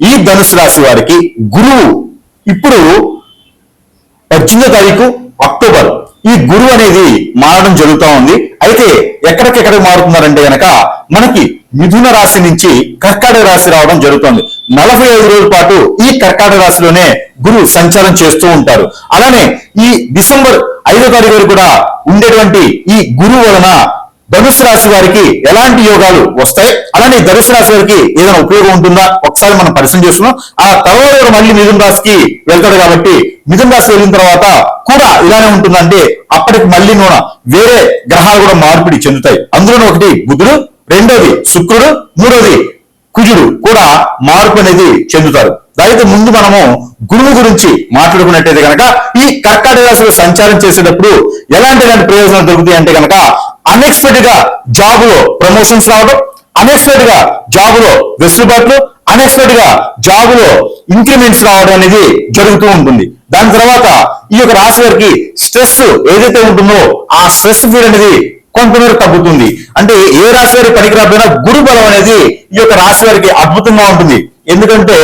ఈ ధనుసు రాశి వారికి గురువు ఇప్పుడు పద్దెనిమిదో తారీఖు అక్టోబర్. ఈ గురువు అనేది మారడం జరుగుతూ ఉంది. అయితే ఎక్కడికెక్కడ మారుతున్నారంటే గనక మనకి మిథున రాశి నుంచి కర్కాటక రాశి రావడం జరుగుతుంది. నలభై ఐదు రోజుల పాటు ఈ కర్కాటక రాశిలోనే గురువు సంచారం చేస్తూ ఉంటారు. అలానే ఈ డిసెంబర్ ఐదో తారీఖు వరకు కూడా ఉండేటువంటి ఈ గురువు వలన ధనుసు రాశి వారికి ఎలాంటి యోగాలు వస్తాయి? అలానే ధనుసు రాశి వారికి ఏదైనా ఉపయోగం ఉంటుందా? ఒకసారి మనం పరిశీలన చేస్తున్నాం ఆ తర్వాత మళ్ళీ మిథున రాశికి వెళ్తాడు కాబట్టి మిథున రాశి వెళ్ళిన తర్వాత కూడా ఇలానే ఉంటుందంటే అప్పటికి మళ్ళీ నూనె వేరే గ్రహాలు కూడా మార్పిడి చెందుతాయి. అందులో ఒకటి బుధుడు రెండోది శుక్రుడు మూడోది కుజుడు కూడా మార్పు అనేది చెందుతారు. దానికి ముందు మనము గురువు గురించి మాట్లాడుకున్నట్టయితే కనుక ఈ కర్కాటక రాశిలో సంచారం చేసేటప్పుడు ఎలాంటి ఎలాంటి ప్రయోజనాలు దొరుకుతాయి అంటే కనుక అన్ఎక్స్పెక్టెడ్గా జాబ్లో ప్రమోషన్స్ రావడం అన్ఎక్స్పెక్టెడ్గా జాబ్లో వెసులుబాట్లు అన్ఎక్స్పెక్టెడ్గా జాబ్లో ఇంక్రిమెంట్స్ రావడం అనేది జరుగుతూ ఉంటుంది. దాని తర్వాత ఈ యొక్క రాశి వారికి స్ట్రెస్ ఏదైతే ఉంటుందో ఆ స్ట్రెస్ ఫీల్ అనేది కొంతమేర తగ్గుతుంది. అంటే ఏ రాశి వారి పనికిరాకపోయినా గురు బలం అనేది ఈ యొక్క రాశి వారికి అద్భుతంగా ఉంటుంది. ఎందుకంటే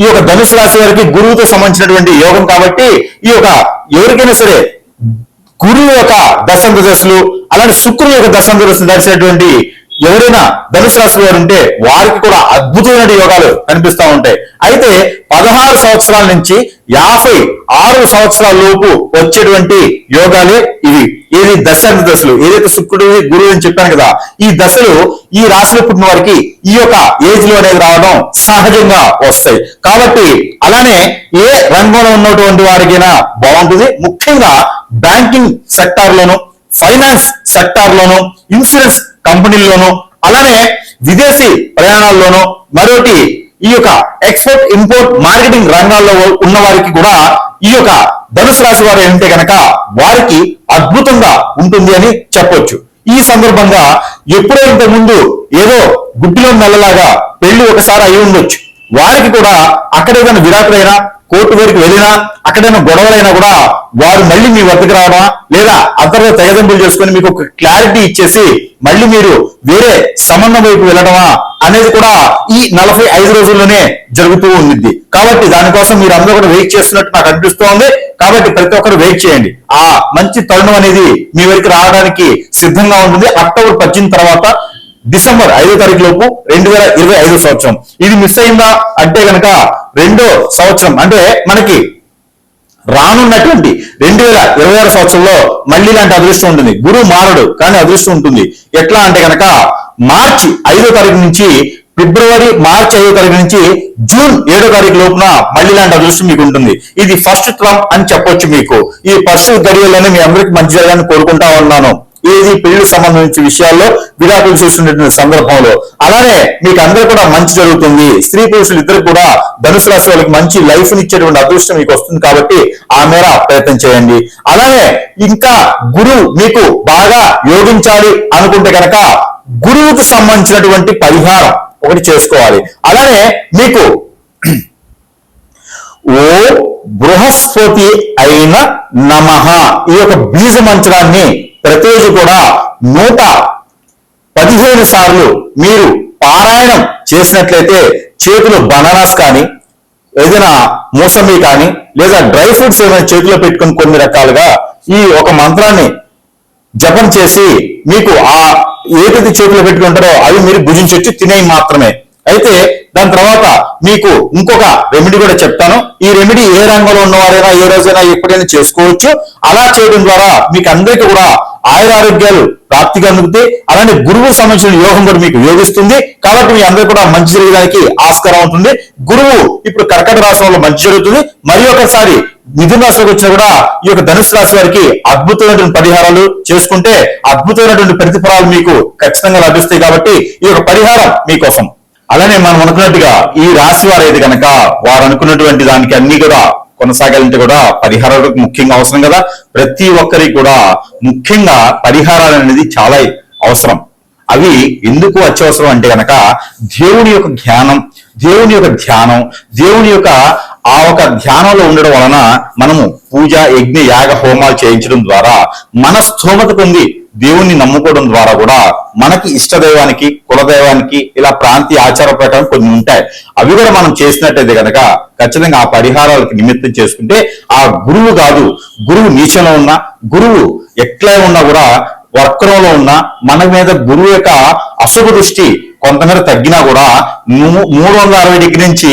ఈ యొక్క ధనుసు రాశి వారికి గురువుతో సంబంధించినటువంటి యోగం కాబట్టి ఈ యొక్క ఎవరికైనా సరే గురువు యొక్క దశంత దశలు అలానే శుక్రుడు యొక్క దశంత దశలు దర్శినటువంటి ఎవరైనా ధనుసు రాశి వారు ఉంటే వారికి కూడా అద్భుతమైన యోగాలు కనిపిస్తూ ఉంటాయి. అయితే పదహారు సంవత్సరాల నుంచి యాభై ఆరు సంవత్సరాల లోపు వచ్చేటువంటి యోగాలే ఇవి. ఏది దశాంత దశలు ఏదైతే శుక్రుడు గురువు అని చెప్పాను కదా ఈ దశలు ఈ రాశిలో పుట్టిన వారికి ఈ యొక్క ఏజ్లో అనేది రావడం సహజంగా వస్తాయి. కాబట్టి అలానే ఏ రంగంలో ఉన్నటువంటి వారికైనా బాగుంటుంది. ముఖ్యంగా బ్యాంకింగ్ సెక్టార్ లోను ఫైనాన్స్ సెక్టార్ లోను ఇన్సూరెన్స్ కంపెనీల్లోనూ అలానే విదేశీ ప్రయాణాల్లోనూ మరొకటి ఈ యొక్క ఎక్స్పోర్ట్ ఇంపోర్ట్ మార్కెటింగ్ రంగాల్లో ఉన్న వారికి కూడా ఈ యొక్క ధనుసు రాశి వారు ఏంటంటే గనక వారికి అద్భుతంగా ఉంటుంది అని చెప్పొచ్చు. ఈ సందర్భంగా ఎప్పుడో ఇంత ముందు ఏదో గుడ్డిలో నల్లలాగా పెళ్ళి ఒకసారి అయి ఉండొచ్చు. వారికి కూడా అక్కడేదైనా విరాకులైనా విడాకులైనా కోర్టు వరకు వెళ్ళినా అక్కడైనా గొడవలైనా కూడా వారు మళ్ళీ మీ వద్దకు రావడమా? లేదా అందరితో తెగదెంపులు చేసుకుని మీకు ఒక క్లారిటీ ఇచ్చేసి మళ్ళీ మీరు వేరే సంబంధం వైపు వెళ్ళడమా అనేది కూడా ఈ నలభై ఐదు రోజుల్లోనే జరుగుతూ ఉంది కాబట్టి దానికోసం మీరు అందరూ కూడా వెయిట్ చేస్తున్నట్టు నాకు అనిపిస్తోంది. కాబట్టి ప్రతి ఒక్కరు వెయిట్ చేయండి. ఆ మంచి తరుణం అనేది మీ వరకు రావడానికి సిద్ధంగా ఉంటుంది. అక్టోబర్ పద్దెనిమిది తర్వాత డిసెంబర్ ఐదో తారీఖు లోపు రెండు వేల ఇరవై ఐదో సంవత్సరం. ఇది మిస్ అయిందా? అంటే గనక రెండో సంవత్సరం. అంటే మనకి రానున్నటువంటి రెండు వేల ఇరవై ఆరు సంవత్సరంలో మళ్ళీ ఇలాంటి అదృష్టం ఉంటుంది. గురువు మారడు కానీ అదృష్టం ఉంటుంది. ఎట్లా అంటే గనక మార్చి ఐదో తారీఖు నుంచి ఫిబ్రవరి మార్చి ఐదో తారీఖు నుంచి జూన్ ఏడో తారీఖు లోపున మళ్ళీ లాంటి అదృష్టం మీకు ఉంటుంది. ఇది ఫస్ట్ ట్రంప్ అని చెప్పొచ్చు మీకు. ఈ ఫస్ట్ గడియల్లోనే మీ అందరికి మంచి జరగాలని కోరుకుంటా ఉన్నాను. ఏది పెళ్ళి సంబంధించిన విషయాల్లో విడాకులు చేస్తున్నటువంటి సందర్భంలో. అలానే మీకు అందరూ కూడా మంచి జరుగుతుంది. స్త్రీ పురుషులు ఇద్దరు కూడా ధనుసు రాశి వాళ్ళకి మంచి లైఫ్ ఇచ్చేటువంటి అదృష్టం మీకు వస్తుంది కాబట్టి ఆ మేర ప్రయత్నం చేయండి. అలానే ఇంకా గురువు మీకు బాగా యోగించాలి అనుకుంటే కనుక గురువుకు సంబంధించినటువంటి పరిహారం ఒకటి చేసుకోవాలి. అలానే మీకు ఓ బృహస్పతి అయిన నమః ఈ యొక్క బీజ మంత్రాన్ని ప్రతిరోజు కూడా నూట పదిహేను సార్లు మీరు పారాయణం చేసినట్లయితే చేతులు బనానాస్ కానీ ఏదైనా మోసంబి కానీ లేదా డ్రై ఫ్రూట్స్ ఏమైనా చేతిలో పెట్టుకుని కొన్ని రకాలుగా ఈ ఒక మంత్రాన్ని జపం చేసి మీకు ఆ ఏదైతే చేతిలో పెట్టుకుంటారో అవి మీరు భుజించవచ్చు తినేవి మాత్రమే. అయితే దాని తర్వాత మీకు ఇంకొక రెమెడీ కూడా చెప్తాను. ఈ రెమెడీ ఏ రంగంలో ఉన్నవారైనా ఏ రోజైనా ఎప్పుడైనా చేసుకోవచ్చు. అలా చేయడం ద్వారా మీకు అందరికీ కూడా ఆయురారోగ్యాలు ప్రాప్తిగా అందుకుతాయి అలానే గురువు సంబంధించిన యోగం కూడా మీకు యోగిస్తుంది. కాబట్టి మీ అందరూ కూడా మంచి జరగడానికి ఆస్కారం ఉంటుంది. గురువు ఇప్పుడు కర్కట రాశి మంచి జరుగుతుంది. మరి ఒకసారి మిథున రాశిలోకి వచ్చినా కూడా ఈ యొక్క ధనుసు రాశి వారికి అద్భుతమైనటువంటి పరిహారాలు చేసుకుంటే అద్భుతమైనటువంటి ప్రతిఫలాలు మీకు ఖచ్చితంగా లభిస్తాయి కాబట్టి ఈ యొక్క పరిహారం మీకోసం అలానే మనం అనుకున్నట్టుగా ఈ రాశి వారైతే కనుక వారు అనుకున్నటువంటి దానికి అన్ని కూడా కొనసాగాలంటే కూడా పరిహారాలు ముఖ్యంగా అవసరం కదా. ప్రతి ఒక్కరికి కూడా ముఖ్యంగా పరిహారాలు అనేది చాలా అవసరం. అవి ఎందుకు అత్యవసరం అంటే గనక దేవుని యొక్క జ్ఞానం దేవుని యొక్క ధ్యానం దేవుని యొక్క ఆ ఒక ధ్యానంలో ఉండడం వలన మనము పూజ యజ్ఞ యాగ హోమాలు చేయించడం ద్వారా మన స్థోమత పొంది దేవుణ్ణి నమ్ముకోవడం ద్వారా కూడా మనకి ఇష్టదైవానికి కులదైవానికి ఇలా ప్రాంతీయ ఆచార ప్రకారం కొన్ని ఉంటాయి. అవి కూడా మనం చేసినట్టయితే కనుక ఖచ్చితంగా ఆ పరిహారాలకు నిమిత్తం చేసుకుంటే ఆ గురువు కాదు గురువు నీచంలో ఉన్నా గురువు ఎట్లా ఉన్నా కూడా వక్రంలో ఉన్న మన మీద గురువు యొక్క అశుభ దృష్టి కొంతమేర తగ్గినా కూడా మూ- మూడు వందల అరవై డిగ్రీ నుంచి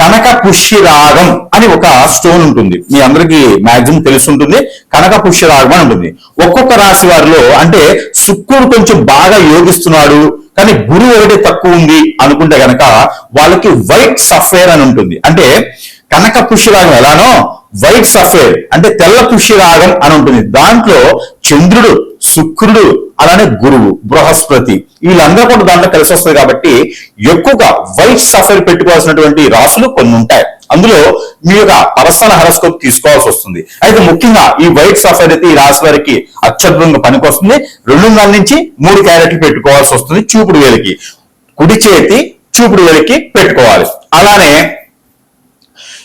కనక పుష్యరాగం అని ఒక స్టోన్ ఉంటుంది. మీ అందరికి మాక్సిమం తెలిసి ఉంటుంది కనక పుష్యరాగం అని ఉంటుంది. ఒక్కొక్క రాశి వారిలో అంటే శుక్రుడు కొంచెం బాగా యోగిస్తున్నాడు కానీ గురువు ఒకటి తక్కువ ఉంది అనుకుంటే గనక వాళ్ళకి వైట్ సఫేర్ అని ఉంటుంది. అంటే కనక పుష్యరాగం ఎలానో వైట్ సఫేర్ అంటే తెల్ల పుష్యరాగం అని ఉంటుంది. దాంట్లో చంద్రుడు శుక్రుడు అలానే గురువు బృహస్పతి వీళ్ళందరూ కూడా దాంట్లో కలిసి వస్తుంది కాబట్టి ఎక్కువగా వైట్ అఫైర్ పెట్టుకోవాల్సినటువంటి రాసులు కొన్ని ఉంటాయి. అందులో మీ యొక్క పర్సనల్ హెరస్కోప్ తీసుకోవాల్సి వస్తుంది. అయితే ముఖ్యంగా ఈ వైట్ అఫైర్ అయితే ఈ రాశి వారికి అత్యద్భుతంగా పనికొస్తుంది. రెండున్నర నుంచి మూడు క్యారెట్లు పెట్టుకోవాల్సి వస్తుంది చూపుడు వేలికి. కుడి చేతి చూపుడు వేలికి పెట్టుకోవాలి. అలానే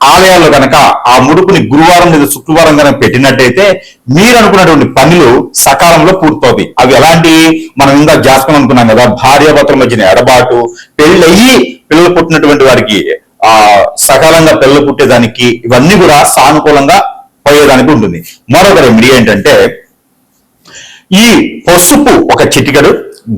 ఆలయాల్లో గనక ఆ ముడుపుని గురువారం లేదా శుక్రవారం కనుక పెట్టినట్టయితే మీరు అనుకున్నటువంటి పనులు సకాలంలో పూర్తవుతాయి. అవి ఎలాంటి మనం ఇంకా జాస్కం అనుకున్నాం కదా భార్యాభర్తల మధ్యన ఎడబాటు పెళ్ళయి పిల్లలు పుట్టినటువంటి వారికి ఆ సకాలంగా పిల్లలు పుట్టేదానికి ఇవన్నీ కూడా సానుకూలంగా పోయేదానికి ఉంటుంది. మరొక రెమెడీ ఏంటంటే ఈ పసుపు ఒక చిటికెడు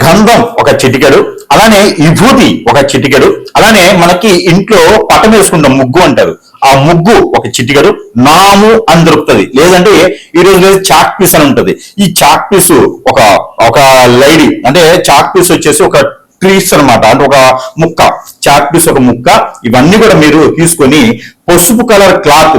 గంధం ఒక చిటికెడు అలానే విభూతి ఒక చిటికెడు అలానే మనకి ఇంట్లో పటం వేసుకుంటాం ముగ్గు అంటారు. ఆ ముగ్గు ఒక చిటికెడు నాము అని దొరుకుతుంది. లేదంటే ఈ రోజు చాక్ పీస్ అని ఉంటుంది. ఈ చాక్ పీస్ ఒక ఒక లైడి అంటే చాక్ పీస్ వచ్చేసి ఒక ట్రీస్ అన్నమాట అంటే ఒక ముక్క. చాక్ పీస్ ఒక ముక్క ఇవన్నీ కూడా మీరు తీసుకొని పసుపు కలర్ క్లాత్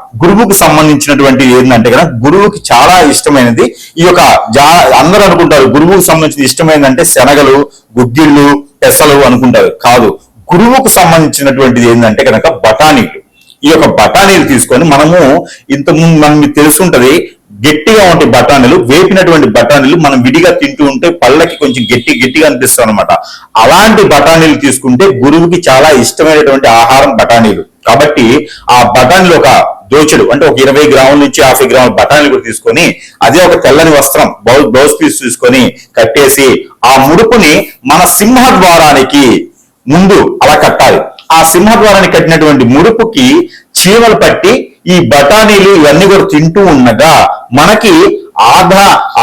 గురువుకు సంబంధించినటువంటి ఏంటంటే కదా గురువుకి చాలా ఇష్టమైనది. ఈ యొక్క జా అందరూ అనుకుంటారు గురువుకు సంబంధించిన ఇష్టమైనదంటే శనగలు గుగ్గిళ్ళు పెసలు అనుకుంటారు. కాదు గురువుకు సంబంధించినటువంటిది ఏంటంటే కనుక బఠానీలు. ఈ యొక్క బఠానీలు తీసుకొని మనము ఇంతకుముందు మనకి తెలుసుంటది గట్టిగా ఉండే బఠానీలు వేపినటువంటి బఠానీలు మనం విడిగా తింటూ ఉంటే పళ్ళకి కొంచెం గట్టి గట్టిగా అనిపిస్తాం అనమాట అలాంటి బఠానీలు తీసుకుంటే గురువుకి చాలా ఇష్టమైనటువంటి ఆహారం బఠానీలు. కాబట్టి ఆ బఠానీలు ఒక దోచెడు. అంటే ఒక ఇరవై గ్రాముల నుంచి యాభై గ్రాముల బఠానీలు కూడా తీసుకొని అదే ఒక తెల్లని వస్త్రం బ్లౌజ్ బ్లౌజ్ పీస్ తీసుకొని కట్టేసి ఆ ముడుపుని మన సింహద్వారానికి ముందు అలా కట్టాలి. ఆ సింహద్వారానికి కట్టినటువంటి ముడుపుకి చీమలు పట్టి ఈ బఠానీలు ఇవన్నీ కూడా తింటూ ఉండగా మనకి ఆర్థ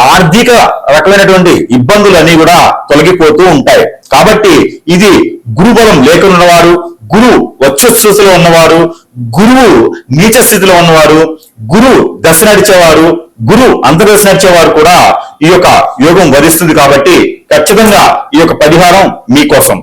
ఆర్థిక రకమైనటువంటి ఇబ్బందులు అన్ని కూడా తొలగిపోతూ ఉంటాయి. కాబట్టి ఇది గురుబలం లేకున్నవారు గురు వచ్చస్థితిలో ఉన్నవారు గురువు నీచ స్థితిలో ఉన్నవారు గురు దశ నడిచేవారు గురు అంతర్దశ నడిచేవారు కూడా ఈ యొక్క యోగం వరిస్తుంది కాబట్టి ఖచ్చితంగా ఈ యొక్క పరిహారం మీకోసం